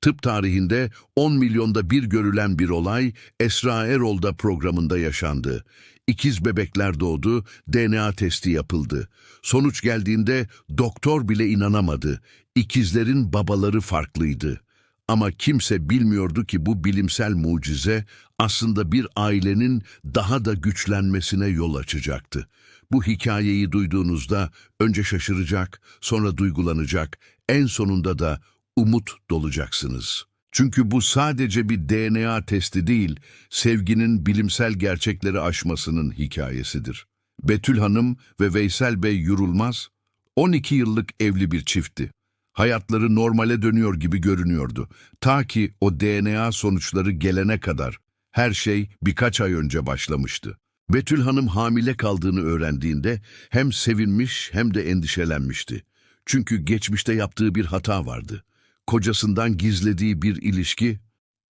Tıp tarihinde 10 milyonda bir görülen bir olay Esra Erol'da programında yaşandı. İkiz bebekler doğdu, DNA testi yapıldı. Sonuç geldiğinde doktor bile inanamadı. İkizlerin babaları farklıydı. Ama kimse bilmiyordu ki bu bilimsel mucize aslında bir ailenin daha da güçlenmesine yol açacaktı. Bu hikayeyi duyduğunuzda önce şaşıracak, sonra duygulanacak, en sonunda da umut dolacaksınız. Çünkü bu sadece bir DNA testi değil, sevginin bilimsel gerçekleri aşmasının hikayesidir. Betül Hanım ve Veysel Bey Yurulmaz, 12 yıllık evli bir çiftti. Hayatları normale dönüyor gibi görünüyordu. Ta ki o DNA sonuçları gelene kadar her şey birkaç ay önce başlamıştı. Betül Hanım hamile kaldığını öğrendiğinde hem sevinmiş hem de endişelenmişti. Çünkü geçmişte yaptığı bir hata vardı. Kocasından gizlediği bir ilişki,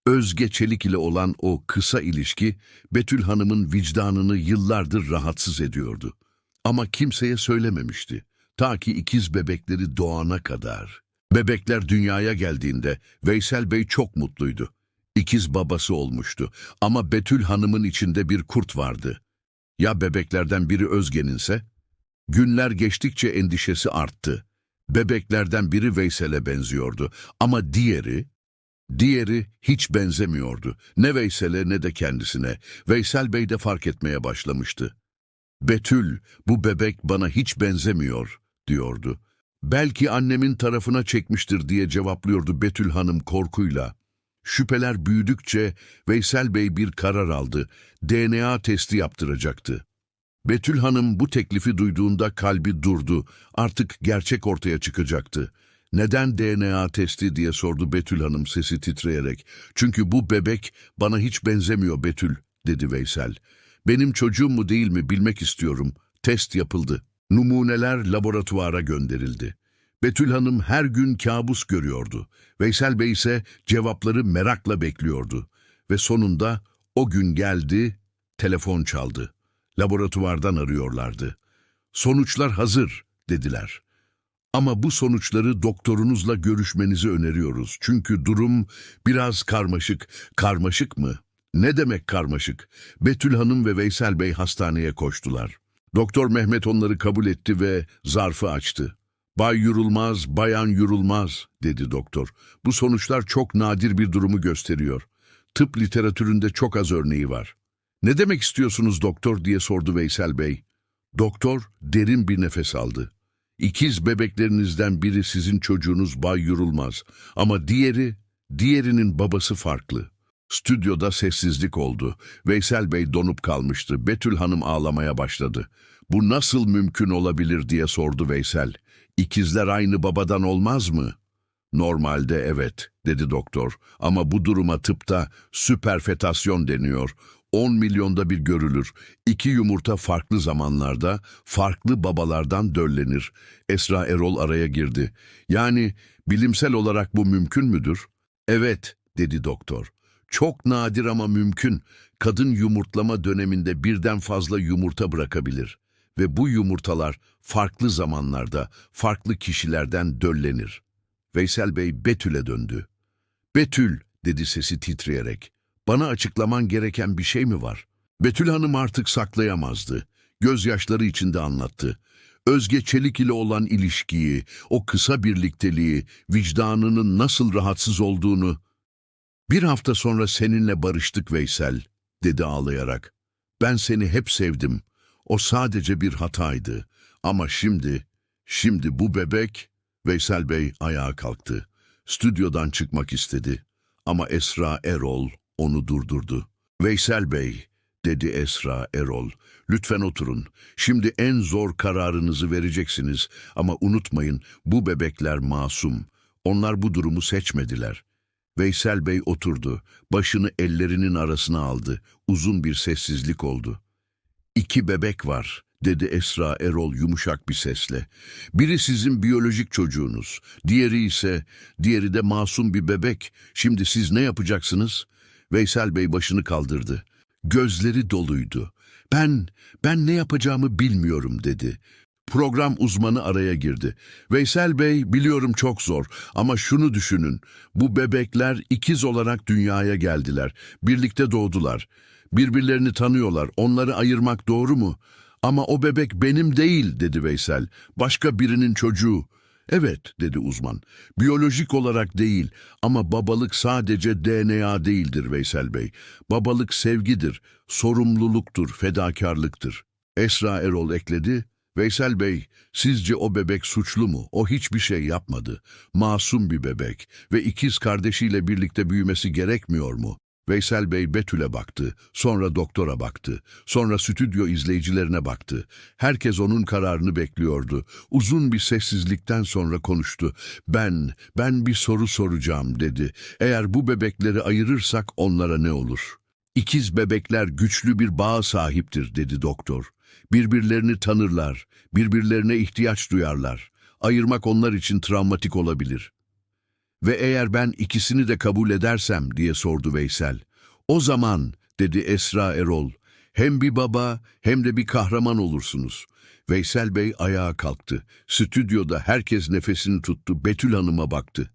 Özge Çelik ile olan o kısa ilişki Betül Hanım'ın vicdanını yıllardır rahatsız ediyordu. Ama kimseye söylememişti. Ta ki ikiz bebekleri doğana kadar. Bebekler dünyaya geldiğinde Veysel Bey çok mutluydu. İkiz babası olmuştu ama Betül Hanım'ın içinde bir kurt vardı. Ya bebeklerden biri Özge'ninse? Günler geçtikçe endişesi arttı. Bebeklerden biri Veysel'e benziyordu ama diğeri, diğeri hiç benzemiyordu. Ne Veysel'e ne de kendisine. Veysel Bey de fark etmeye başlamıştı. Betül, bu bebek bana hiç benzemiyor, diyordu. Belki annemin tarafına çekmiştir diye cevaplıyordu Betül Hanım korkuyla. Şüpheler büyüdükçe Veysel Bey bir karar aldı. DNA testi yaptıracaktı. Betül Hanım bu teklifi duyduğunda kalbi durdu. Artık gerçek ortaya çıkacaktı. Neden DNA testi diye sordu Betül Hanım sesi titreyerek. Çünkü bu bebek bana hiç benzemiyor Betül, dedi Veysel. Benim çocuğum mu değil mi bilmek istiyorum. Test yapıldı. Numuneler laboratuvara gönderildi. Betül Hanım her gün kabus görüyordu. Veysel Bey ise cevapları merakla bekliyordu. Ve sonunda o gün geldi, telefon çaldı. Laboratuvardan arıyorlardı. Sonuçlar hazır, dediler. Ama bu sonuçları doktorunuzla görüşmenizi öneriyoruz. Çünkü durum biraz karmaşık. Karmaşık mı? Ne demek karmaşık? Betül Hanım ve Veysel Bey hastaneye koştular. Doktor Mehmet onları kabul etti ve zarfı açtı. Bay Yurulmaz, Bayan Yurulmaz, dedi doktor. Bu sonuçlar çok nadir bir durumu gösteriyor. Tıp literatüründe çok az örneği var. Ne demek istiyorsunuz doktor diye sordu Veysel Bey. Doktor derin bir nefes aldı. İkiz bebeklerinizden biri sizin çocuğunuz Bay Yurulmaz ama diğeri, diğerinin babası farklı. Stüdyoda sessizlik oldu. Veysel Bey donup kalmıştı. Betül Hanım ağlamaya başladı. Bu nasıl mümkün olabilir diye sordu Veysel. İkizler aynı babadan olmaz mı? Normalde evet, dedi doktor. Ama bu duruma tıpta süperfetasyon deniyor. 10 milyonda bir görülür. İki yumurta farklı zamanlarda, farklı babalardan döllenir. Esra Erol araya girdi. Yani bilimsel olarak bu mümkün müdür? Evet, dedi doktor. Çok nadir ama mümkün. Kadın yumurtlama döneminde birden fazla yumurta bırakabilir. Ve bu yumurtalar farklı zamanlarda, farklı kişilerden döllenir. Veysel Bey Betül'e döndü. Betül, dedi sesi titreyerek. Bana açıklaman gereken bir şey mi var? Betül Hanım artık saklayamazdı. Gözyaşları içinde anlattı. Özge Çelik ile olan ilişkiyi, o kısa birlikteliği, vicdanının nasıl rahatsız olduğunu... Bir hafta sonra seninle barıştık Veysel, dedi ağlayarak. Ben seni hep sevdim. O sadece bir hataydı. Ama şimdi, şimdi bu bebek... Veysel Bey ayağa kalktı. Stüdyodan çıkmak istedi. Ama Esra Erol onu durdurdu. Veysel Bey, dedi Esra Erol, lütfen oturun. Şimdi en zor kararınızı vereceksiniz ama unutmayın bu bebekler masum. Onlar bu durumu seçmediler. Veysel Bey oturdu, başını ellerinin arasına aldı. Uzun bir sessizlik oldu. İki bebek var, dedi Esra Erol yumuşak bir sesle. Biri sizin biyolojik çocuğunuz, diğeri ise, diğeri de masum bir bebek. Şimdi siz ne yapacaksınız? Veysel Bey başını kaldırdı. Gözleri doluydu. Ben, ben ne yapacağımı bilmiyorum dedi. Program uzmanı araya girdi. Veysel Bey biliyorum çok zor ama şunu düşünün. Bu bebekler ikiz olarak dünyaya geldiler. Birlikte doğdular. Birbirlerini tanıyorlar. Onları ayırmak doğru mu? Ama o bebek benim değil dedi Veysel. Başka birinin çocuğu. Evet dedi uzman. Biyolojik olarak değil ama babalık sadece DNA değildir Veysel Bey. Babalık sevgidir, sorumluluktur, fedakarlıktır. Esra Erol ekledi. Veysel Bey, sizce o bebek suçlu mu? O hiçbir şey yapmadı. Masum bir bebek ve ikiz kardeşiyle birlikte büyümesi gerekmiyor mu? Veysel Bey Betül'e baktı, sonra doktora baktı, sonra stüdyo izleyicilerine baktı. Herkes onun kararını bekliyordu. Uzun bir sessizlikten sonra konuştu. Ben, ben bir soru soracağım dedi. Eğer bu bebekleri ayırırsak onlara ne olur? İkiz bebekler güçlü bir bağ sahiptir dedi doktor. Birbirlerini tanırlar, birbirlerine ihtiyaç duyarlar. Ayırmak onlar için travmatik olabilir. Ve eğer ben ikisini de kabul edersem diye sordu Veysel. O zaman dedi Esra Erol hem bir baba hem de bir kahraman olursunuz. Veysel Bey ayağa kalktı. Stüdyoda herkes nefesini tuttu. Betül Hanım'a baktı.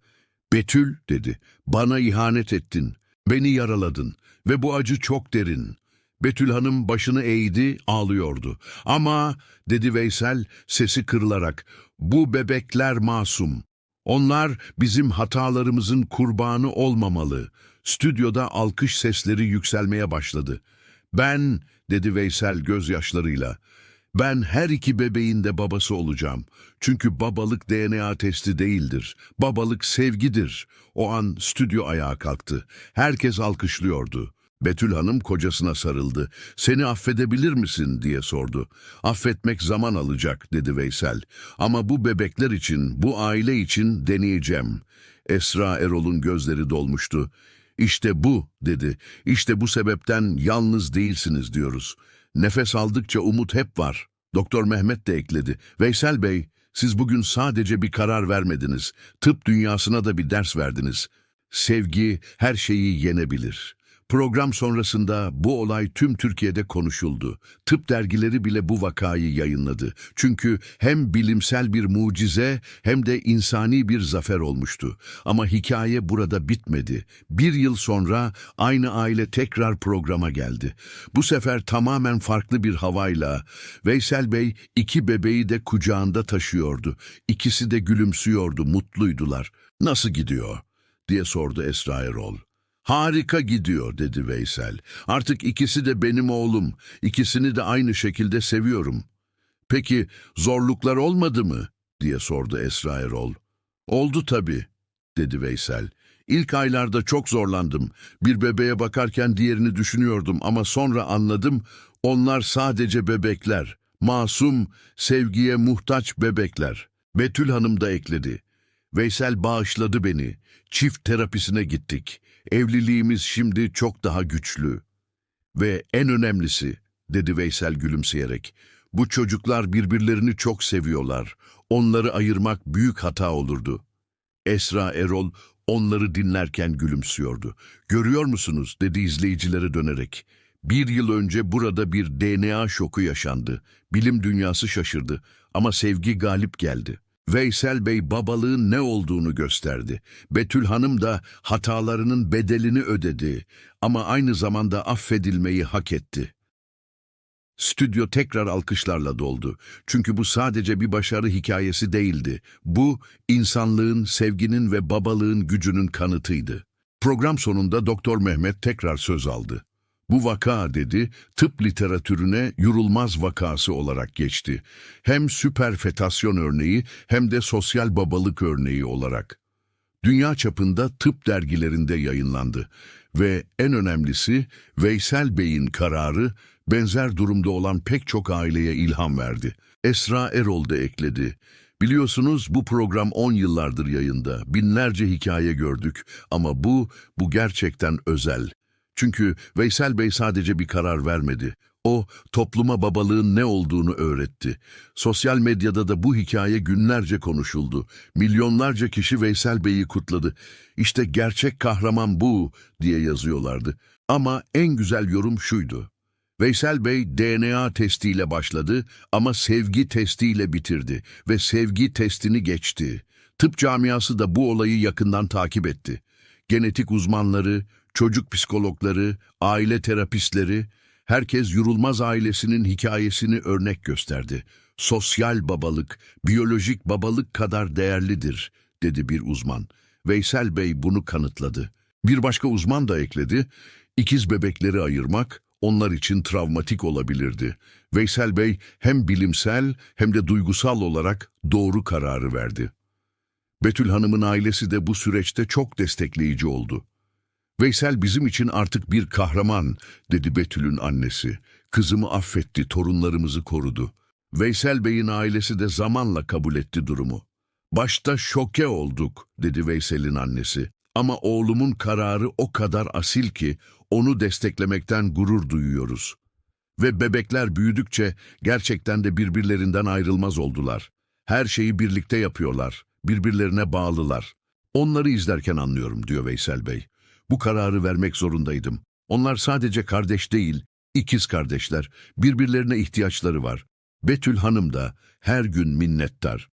Betül dedi bana ihanet ettin. Beni yaraladın ve bu acı çok derin. Betül Hanım başını eğdi, ağlıyordu. Ama, dedi Veysel sesi kırılarak, bu bebekler masum. Onlar bizim hatalarımızın kurbanı olmamalı. Stüdyoda alkış sesleri yükselmeye başladı. Ben, dedi Veysel gözyaşlarıyla, ben her iki bebeğin de babası olacağım. Çünkü babalık DNA testi değildir. Babalık sevgidir. O an stüdyo ayağa kalktı. Herkes alkışlıyordu. Betül Hanım kocasına sarıldı. Seni affedebilir misin diye sordu. Affetmek zaman alacak dedi Veysel. Ama bu bebekler için, bu aile için deneyeceğim. Esra Erol'un gözleri dolmuştu. İşte bu dedi. İşte bu sebepten yalnız değilsiniz diyoruz. Nefes aldıkça umut hep var. Doktor Mehmet de ekledi. Veysel Bey, siz bugün sadece bir karar vermediniz. Tıp dünyasına da bir ders verdiniz. Sevgi her şeyi yenebilir. Program sonrasında bu olay tüm Türkiye'de konuşuldu. Tıp dergileri bile bu vakayı yayınladı. Çünkü hem bilimsel bir mucize hem de insani bir zafer olmuştu. Ama hikaye burada bitmedi. Bir yıl sonra aynı aile tekrar programa geldi. Bu sefer tamamen farklı bir havayla. Veysel Bey iki bebeği de kucağında taşıyordu. İkisi de gülümsüyordu, mutluydular. Nasıl gidiyor? diye sordu Esra Erol. Harika gidiyor dedi Veysel. Artık ikisi de benim oğlum. İkisini de aynı şekilde seviyorum. Peki zorluklar olmadı mı? diye sordu Esra Erol. Oldu tabii, dedi Veysel. İlk aylarda çok zorlandım. Bir bebeğe bakarken diğerini düşünüyordum ama sonra anladım onlar sadece bebekler. Masum, sevgiye muhtaç bebekler. Betül Hanım da ekledi. Veysel bağışladı beni. Çift terapisine gittik. Evliliğimiz şimdi çok daha güçlü. Ve en önemlisi, dedi Veysel gülümseyerek, bu çocuklar birbirlerini çok seviyorlar. Onları ayırmak büyük hata olurdu. Esra Erol onları dinlerken gülümsüyordu. Görüyor musunuz, dedi izleyicilere dönerek. Bir yıl önce burada bir DNA şoku yaşandı. Bilim dünyası şaşırdı ama sevgi galip geldi. Veysel Bey babalığın ne olduğunu gösterdi. Betül Hanım da hatalarının bedelini ödedi ama aynı zamanda affedilmeyi hak etti. Stüdyo tekrar alkışlarla doldu. Çünkü bu sadece bir başarı hikayesi değildi. Bu, insanlığın, sevginin ve babalığın gücünün kanıtıydı. Program sonunda Doktor Mehmet tekrar söz aldı. Bu vaka dedi, tıp literatürüne yorulmaz vakası olarak geçti. Hem süperfetasyon örneği hem de sosyal babalık örneği olarak. Dünya çapında tıp dergilerinde yayınlandı ve en önemlisi Veysel Bey'in kararı benzer durumda olan pek çok aileye ilham verdi. Esra Erol da ekledi. Biliyorsunuz bu program 10 yıllardır yayında. Binlerce hikaye gördük ama bu, bu gerçekten özel. Çünkü Veysel Bey sadece bir karar vermedi. O, topluma babalığın ne olduğunu öğretti. Sosyal medyada da bu hikaye günlerce konuşuldu. Milyonlarca kişi Veysel Bey'i kutladı. İşte gerçek kahraman bu diye yazıyorlardı. Ama en güzel yorum şuydu. Veysel Bey DNA testiyle başladı ama sevgi testiyle bitirdi ve sevgi testini geçti. Tıp camiası da bu olayı yakından takip etti. Genetik uzmanları, çocuk psikologları, aile terapistleri, herkes Yorulmaz ailesinin hikayesini örnek gösterdi. Sosyal babalık, biyolojik babalık kadar değerlidir, dedi bir uzman. Veysel Bey bunu kanıtladı. Bir başka uzman da ekledi, ikiz bebekleri ayırmak onlar için travmatik olabilirdi. Veysel Bey hem bilimsel hem de duygusal olarak doğru kararı verdi. Betül Hanım'ın ailesi de bu süreçte çok destekleyici oldu. Veysel bizim için artık bir kahraman, dedi Betül'ün annesi. Kızımı affetti, torunlarımızı korudu. Veysel Bey'in ailesi de zamanla kabul etti durumu. Başta şoke olduk, dedi Veysel'in annesi. Ama oğlumun kararı o kadar asil ki onu desteklemekten gurur duyuyoruz. Ve bebekler büyüdükçe gerçekten de birbirlerinden ayrılmaz oldular. Her şeyi birlikte yapıyorlar, birbirlerine bağlılar. Onları izlerken anlıyorum, diyor Veysel Bey. Bu kararı vermek zorundaydım. Onlar sadece kardeş değil, ikiz kardeşler. Birbirlerine ihtiyaçları var. Betül Hanım da her gün minnettar.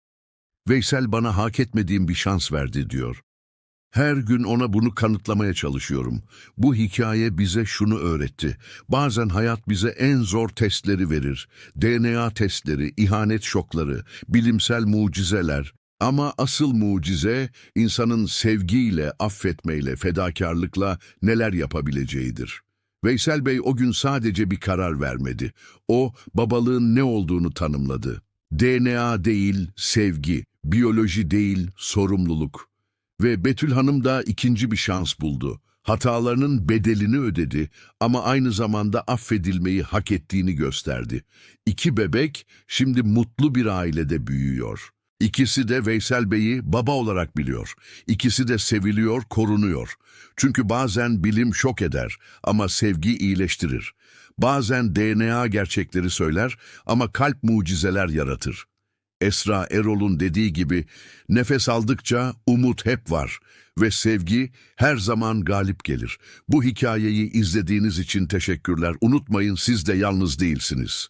Veysel bana hak etmediğim bir şans verdi diyor. Her gün ona bunu kanıtlamaya çalışıyorum. Bu hikaye bize şunu öğretti. Bazen hayat bize en zor testleri verir. DNA testleri, ihanet şokları, bilimsel mucizeler. Ama asıl mucize insanın sevgiyle, affetmeyle, fedakarlıkla neler yapabileceğidir. Veysel Bey o gün sadece bir karar vermedi. O babalığın ne olduğunu tanımladı. DNA değil, sevgi, biyoloji değil, sorumluluk. Ve Betül Hanım da ikinci bir şans buldu. Hatalarının bedelini ödedi ama aynı zamanda affedilmeyi hak ettiğini gösterdi. İki bebek şimdi mutlu bir ailede büyüyor. İkisi de Veysel Bey'i baba olarak biliyor. İkisi de seviliyor, korunuyor. Çünkü bazen bilim şok eder ama sevgi iyileştirir. Bazen DNA gerçekleri söyler ama kalp mucizeler yaratır. Esra Erol'un dediği gibi nefes aldıkça umut hep var ve sevgi her zaman galip gelir. Bu hikayeyi izlediğiniz için teşekkürler. Unutmayın siz de yalnız değilsiniz.